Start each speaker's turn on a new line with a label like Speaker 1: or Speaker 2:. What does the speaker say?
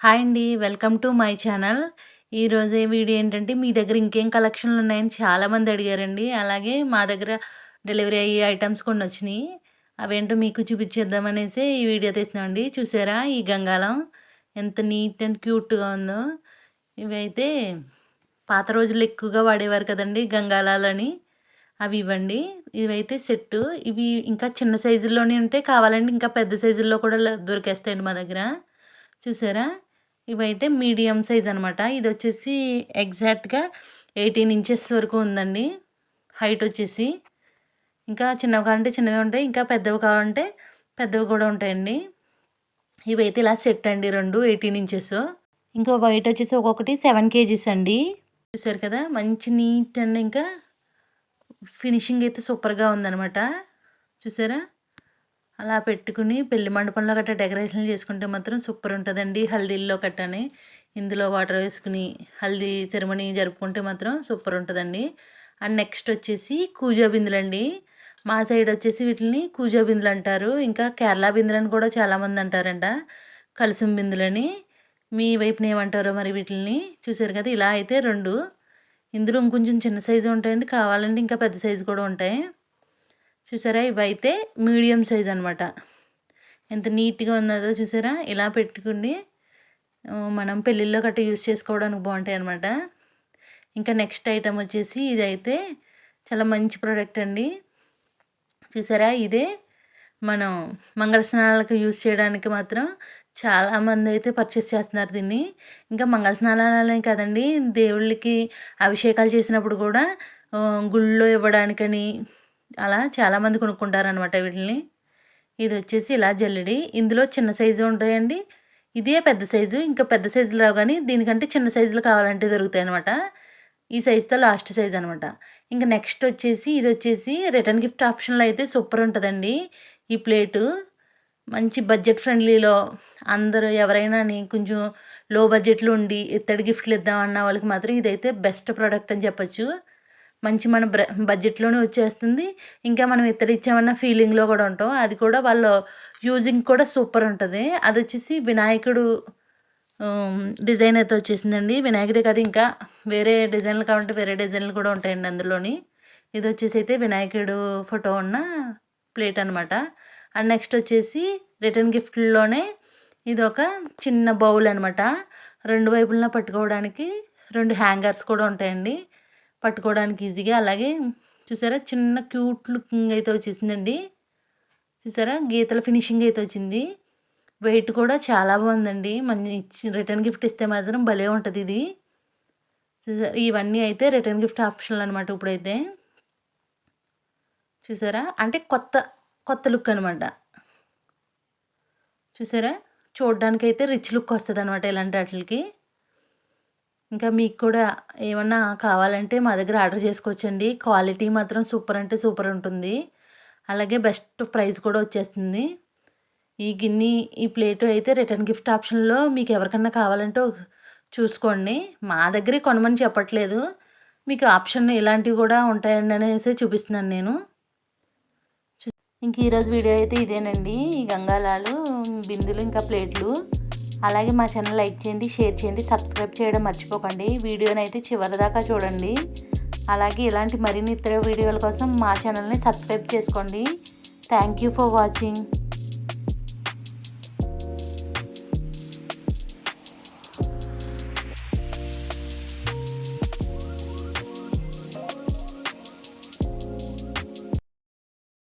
Speaker 1: Hi అండి welcome to my channel. ఈరోజు video ఏంటంటే మీ దగ్గర ఇంకేం కలెక్షన్లు ఉన్నాయని చాలామంది అడిగారండి. అలాగే మా దగ్గర డెలివరీ అయ్యే ఐటమ్స్ కొన్ని వచ్చినాయి. అవేంటో మీకు చూపించేద్దామనేసి ఈ వీడియో తీస్తున్నామండి. చూసారా ఈ గంగాలం ఎంత నీట్ అండ్ క్యూట్గా ఉందో. ఇవైతే పాత రోజుల్లో ఎక్కువగా వాడేవారు కదండి గంగాలాలని అవి ఇవ్వండి. ఇవైతే సెట్టు. ఇవి ఇంకా చిన్న సైజుల్లోనే ఉంటే కావాలంటే ఇంకా పెద్ద సైజుల్లో కూడా దొరికేస్తాయండి మా దగ్గర. చూసారా? ఇవైతే మీడియం సైజ్ అనమాట ఇది వచ్చేసి ఎగ్జాక్ట్గా ఎయిటీన్ ఇంచెస్ వరకు ఉందండి. హైట్ వచ్చేసి. ఇంకా చిన్నవి కావాలంటే చిన్నవి ఉంటాయి ఇంకా పెద్దవి కావాలంటే పెద్దవి కూడా ఉంటాయండి. ఇవైతే ఇలా సెట్ అండి రెండు ఎయిటీన్ ఇంచెస్. ఇంకో వైట్ వచ్చేసి ఒక్కొక్కటి సెవెన్ కేజీస్ అండి. చూసారు కదా మంచి నీట్ అండ్ ఇంకా ఫినిషింగ్ అయితే సూపర్గా ఉందనమాట చూసారా? అలా పెట్టుకుని పెళ్ళి మండపంలో గట్ట డెకరేషన్ చేసుకుంటే మాత్రం సూపర్ ఉంటుందండి హల్దీల్లో కట్టని. ఇందులో వాటర్ వేసుకుని హల్దీ సెరమనీ జరుపుకుంటే మాత్రం సూపర్ ఉంటుందండి. అండ్ నెక్స్ట్ వచ్చేసి కూజా బిందులు అండి మా సైడ్ వచ్చేసి వీటిని కూజా బిందులు అంటారు. ఇంకా కేరళ బిందులని కూడా చాలామంది అంటారంట. కలసం బిందులని. మీ వైపున ఏమంటారో మరి వీటిని చూసారు కదా ఇలా అయితే రెండు. ఇందులో ఇంకొంచెం చిన్న సైజు ఉంటాయండి. కావాలంటే ఇంకా పెద్ద సైజు కూడా ఉంటాయి. చూసారా? ఇవైతే మీడియం సైజ్ అనమాట ఎంత నీట్గా ఉన్నదో చూసారా? ఇలా పెట్టుకుని మనం పెళ్ళిళ్ళలో గట్రా యూస్ చేసుకోవడానికి బాగుంటాయి అనమాట ఇంకా నెక్స్ట్ ఐటమ్ వచ్చేసి ఇదైతే చాలా మంచి ప్రోడక్ట్ అండి. చూసారా? ఇదే మనం మంగళ స్నానాలకు యూస్ చేయడానికి మాత్రం చాలామంది అయితే పర్చేస్ చేస్తున్నారు దీన్ని. ఇంకా మంగళ స్నానాలనే కదండి దేవుళ్ళకి అభిషేకాలు చేసినప్పుడు కూడా గుళ్ళో ఇవ్వడానికని అలా చాలామంది కొనుక్కుంటారనమాట వీటిని ఇది వచ్చేసి ఇలా జల్లెడి. ఇందులో చిన్న సైజు ఉంటాయండి. ఇదే పెద్ద సైజు ఇంకా పెద్ద సైజులు రావు కానీ దీనికంటే చిన్న సైజులు కావాలంటే దొరుకుతాయి అనమాట ఈ సైజుతో లాస్ట్ సైజ్ అనమాట ఇంకా నెక్స్ట్ వచ్చేసి ఇది వచ్చేసి రిటర్న్ గిఫ్ట్ ఆప్షన్లో అయితే సూపర్ ఉంటుందండి ఈ ప్లేటు. మంచి బడ్జెట్ ఫ్రెండ్లీలో అందరూ ఎవరైనా కొంచెం లో బడ్జెట్లో ఉండి ఇత్తడి గిఫ్ట్లు ఇద్దామన్న వాళ్ళకి మాత్రం ఇదైతే బెస్ట్ ప్రోడక్ట్ అని చెప్పచ్చు. మంచి మన బ్ర బడ్జెట్లోనే వచ్చేస్తుంది. ఇంకా మనం ఇతర ఇచ్చామన్న ఫీలింగ్లో కూడా ఉంటాం. అది కూడా వాళ్ళ యూజింగ్ కూడా సూపర్ ఉంటుంది. అది వచ్చేసి వినాయకుడు డిజైన్ అయితే వచ్చేసిందండి. వినాయకుడే కాదు ఇంకా వేరే డిజైన్లు కావాలంటే వేరే డిజైన్లు కూడా ఉంటాయండి అందులోని. ఇది వచ్చేసి అయితే వినాయకుడు ఫోటో ఉన్న ప్లేట్ అనమాట అండ్ నెక్స్ట్ వచ్చేసి రిటర్న్ గిఫ్ట్లోనే ఇది ఒక చిన్న బౌల్ అనమాట రెండు వైపులన పట్టుకోవడానికి రెండు హ్యాంగర్స్ కూడా ఉంటాయండి. పట్టుకోవడానికి ఈజీగా. అలాగే చూసారా చిన్న క్యూట్ లుకింగ్ అయితే వచ్చేసిందండి. చూసారా గీతల ఫినిషింగ్ అయితే వచ్చింది. వెయిట్ కూడా చాలా బాగుందండి. మంచి రిటర్న్ గిఫ్ట్ ఇస్తే మాత్రం భలే ఉంటుంది ఇది. ఇవన్నీ అయితే రిటర్న్ గిఫ్ట్ ఆప్షన్లు అనమాట ఇప్పుడైతే. చూసారా అంటే కొత్త కొత్త లుక్ అనమాట చూసారా చూడడానికి రిచ్ లుక్ వస్తుంది అనమాట ఇలాంటి వాటికి ఇంకా మీకు కూడా ఏమన్నా కావాలంటే మా దగ్గర ఆర్డర్ చేసుకోవచ్చండి. క్వాలిటీ మాత్రం సూపర్ అంటే సూపర్ ఉంటుంది. అలాగే బెస్ట్ ప్రైస్ కూడా వచ్చేస్తుంది. ఈ గిన్నె ఈ ప్లేటు అయితే రిటర్న్ గిఫ్ట్ ఆప్షన్లో మీకు ఎవరికన్నా కావాలంటే చూసుకోండి. మా దగ్గరే కొనమని చెప్పట్లేదు. మీకు ఆప్షన్ ఇలాంటివి కూడా ఉంటాయండి అనేసి చూపిస్తున్నాను నేను. ఇంక ఈరోజు వీడియో అయితే ఇదేనండి. ఈ గంగాలాలు బిందులు ఇంకా ప్లేట్లు. అలాగే మా ఛానల్ లైక్ చేయండి షేర్ చేయండి సబ్స్క్రైబ్ చేయడం మర్చిపోకండి. వీడియోని అయితే చివరి దాకా చూడండి. అలాగే ఇలాంటి మరిన్ని ఇతర వీడియోల కోసం మా ఛానల్ని సబ్స్క్రైబ్ చేసుకోండి. Thank you for watching